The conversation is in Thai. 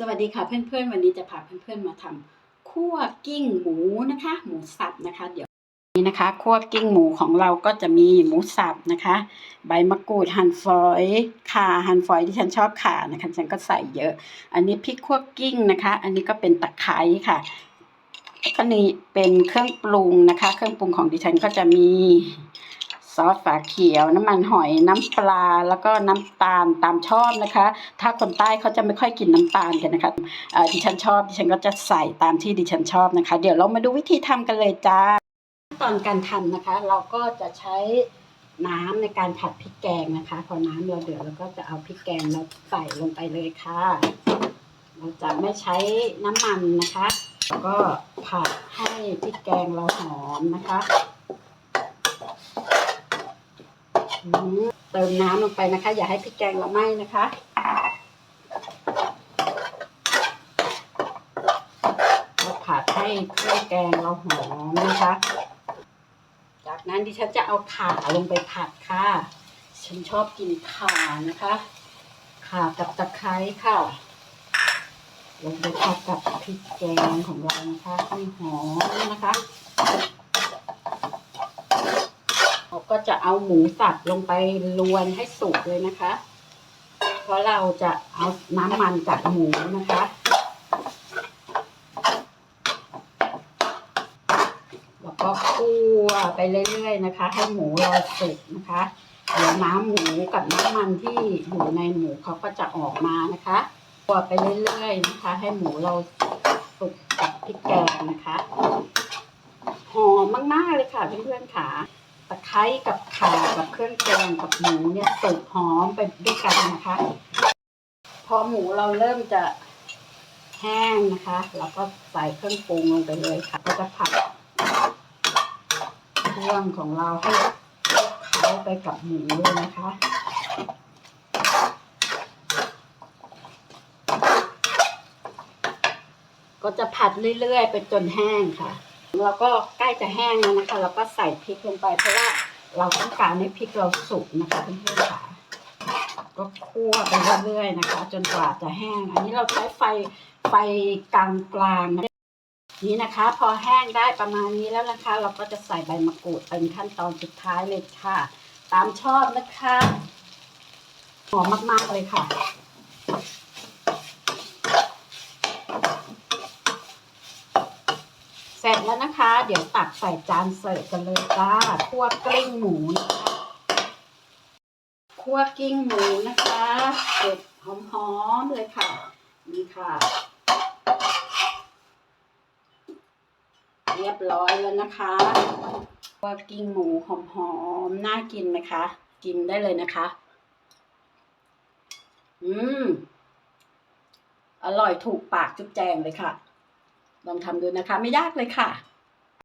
สวัสดีค่ะเพื่อนๆ วันนี้จะพาเพื่อนๆมาทำคั่วกิ้งหมูนะคะ หมูสับนะคะ เดี๋ยวนี่นะคะคั่วกิ้งหมูของเราก็จะมีหมูสับนะคะ ใบมะกรูดหั่นฝอยข่าหั่นฝอยที่ฉันชอบข่านะคะฉันก็ใส่เยอะ อันนี้พริกคั่วกิ้งนะคะ อันนี้ก็เป็นตะไคร้ค่ะก็นี่เป็นเครื่องปรุงนะคะ เครื่องปรุงของดิฉันก็จะมี ซอสฝาเขียว น้ำมันหอยน้ำปลาแล้วก็น้ำตาลตามชอบนะคะ ถ้าคนใต้เขาจะไม่ค่อยกินน้ำตาลกันนะคะดิฉันชอบดิฉันก็จะใส่ตามที่ดิฉันชอบนะคะ เดี๋ยวเรามาดูวิธีทำกันเลยจ้าตอนการทำนะคะ เราก็จะใช้น้ำในการผัดพริกแกงนะคะ พอน้ำเราเดือดเราก็จะเอาพริกแกงเราใส่ลงไปเลยค่ะ เราจะไม่ใช้น้ำมันนะคะแล้วก็ผัดให้พริกแกงเราหอมนะคะอืม เติมน้ำลงไปนะคะ อย่าให้พริกแกงเราไหม้นะคะเราผัดให้เครื่องแกงเราหอมนะคะ จากนั้นดิฉันจะเอาข่าลงไปผัดค่ะ ฉันชอบกินข่านะคะข่ากับตะไคร้ค่ะ ลงไปผัดกับพริกแกงของเรานะคะให้หอมนะคะ ก็จะเอาหมูสับลงไปลวนให้สุกเลยนะคะ เพราะเราจะเอาน้ำมันจากหมูนะคะแล้วก็คั่วไปเรื่อยๆนะคะ ให้หมูเราสุกนะคะเดี๋ยวน้ำหมูกับน้ำมันที่อยู่ในหมูเขาก็จะออกมานะคะคั่วไปเรื่อยๆนะคะ ให้หมูเราสุกกับพริกแกงนะคะหอมมากๆเลยค่ะเพื่อนๆค่ะ ตะไคร้กับข่ากับเครื่องแกงกับหมูเนี่ยสุกหอมไปด้วยกันนะคะ พอหมูเราเริ่มจะแห้งนะคะเราก็ใส่เครื่องปรุงลงไปเลยค่ะ ก็จะผัดเครื่องของเราให้เข้าไปกับหมูเลยนะคะก็จะผัดเรื่อยๆ ไปจนแห้งค่ะ เราก็ใกล้จะแห้งแล้วนะคะ เราก็ใส่พริกลงไป เพราะว่าเราต้องการให้พริกเราสุกนะคะเพื่อนๆค่ะก็คั่วไปเรื่อยๆนะคะ จนกว่าจะแห้ง อันนี้เราใช้ไฟไฟกลางๆนะนี่นะคะ พอแห้งได้ประมาณนี้แล้วนะคะ เราก็จะใส่ใบมะกรูดเป็นขั้นตอนสุดท้ายเลยค่ะ ตามชอบนะคะหอมมากๆเลยค่ะ เส ร็จแล้วนะคะ เดี๋ยวตักใส่จานเสิร์ฟกันเลยจ้าคั่วกลิ้งหมูนะคะคั่วกลิ้งหมูนะคะเด็ดหอมๆเลยค่ะ นี่ค่ะ เรียบร้อยแล้วนะคะว่ากิ้งหมูหอมๆน่ากินไหมคะ กินได้เลยนะคะ อืม อร่อยถูกปากจุ๊บแจงเลยค่ะ ลองทำดูนะคะ ไม่ยากเลยค่ะ